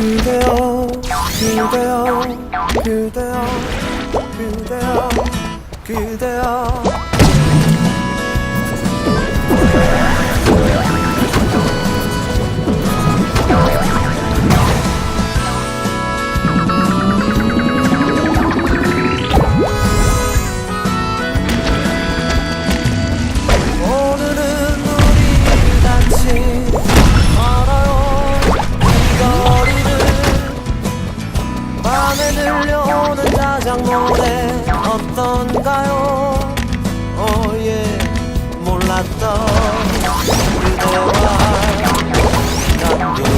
그대여 그대여 그대여 그대여 그대여 자작 노래 어떤가요? 오예 몰랐던 그대와 단둘이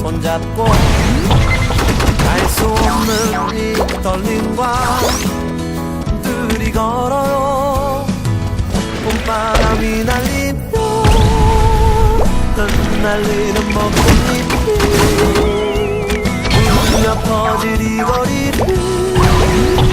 손잡고 알 수 없는 이 떨림과 둘이 걸어요. 봄바람이 날리며 흩날리는 벚꽃잎이 울려 이 거리를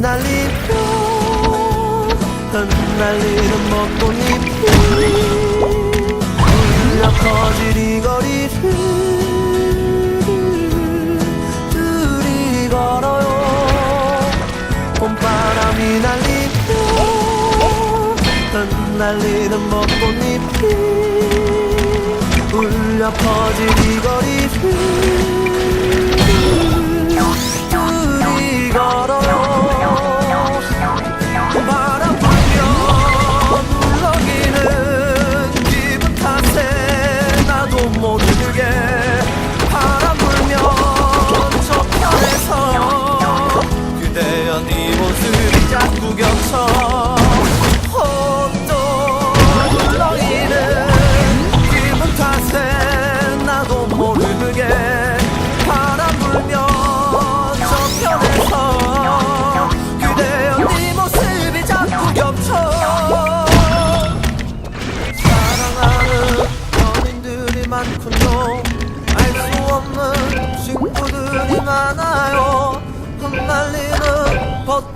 날리며 흩날리는 벚꽃잎이 울려 퍼질 이 거리를 둘이 걸어요. 봄바람이 날리며 흩날리는 벚꽃잎이 울려 퍼질 이 거리를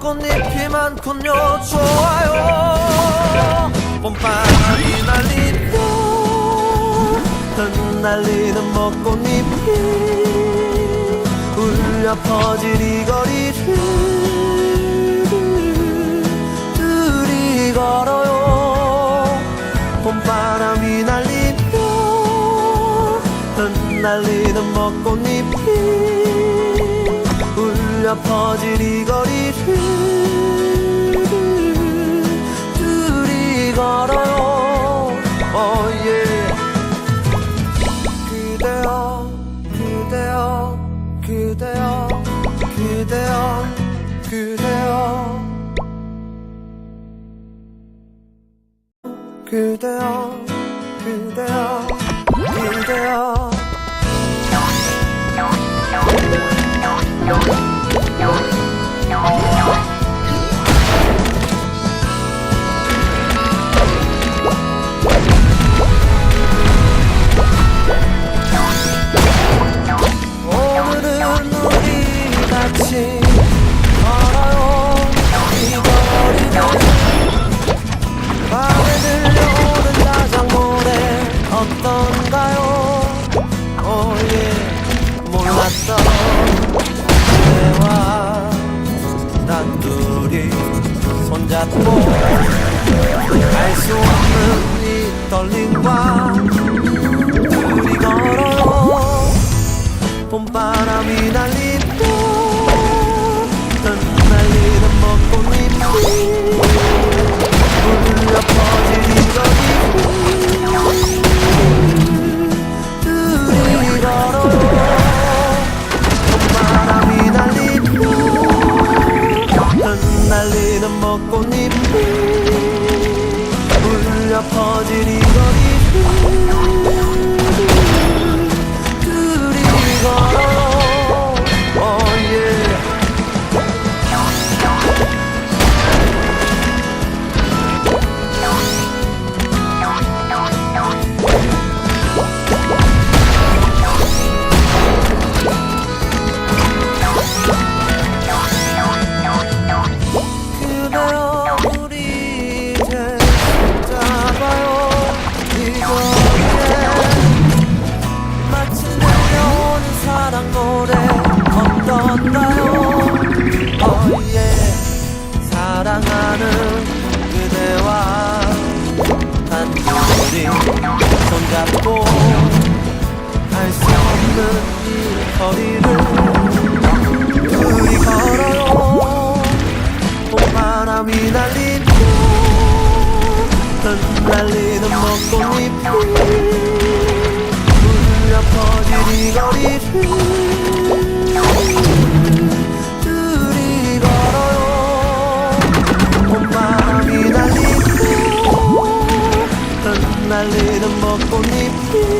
꽃잎이 많군요 좋아요. 봄바람이 날리며 흩날리는 벚꽃잎이 울려 퍼질 이 거리를 둘이 걸어요. 봄바람이 날리며 흩날리는 벚꽃잎이 울려 퍼질 이 거리를 둘이 걸어요. oh. 그대여 그대여 그대여 그대여 그대여. 그대여 그대여 그대여. 오늘 Música 날리는 먹꽃잎이 울려 퍼진 이 거리 둘이 걸어 없는 이 거리를 우리 걸어요 봄바람이 날린 곳 흩날리는 먹꽃잎이 울려 퍼진 이 거리를 날리는 벚꽃잎이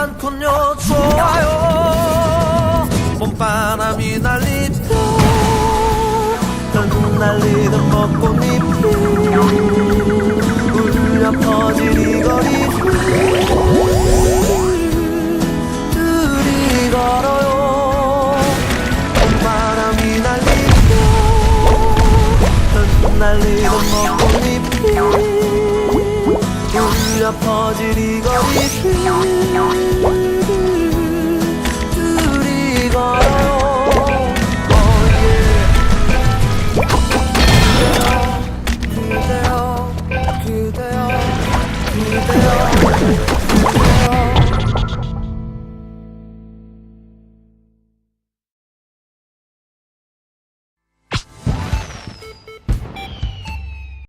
않군요 좋아요. 봄바람이 날리며 결국 날리는 벚꽃잎이 울려 퍼질 이 거리. 날리며 결국 잎이 울려 퍼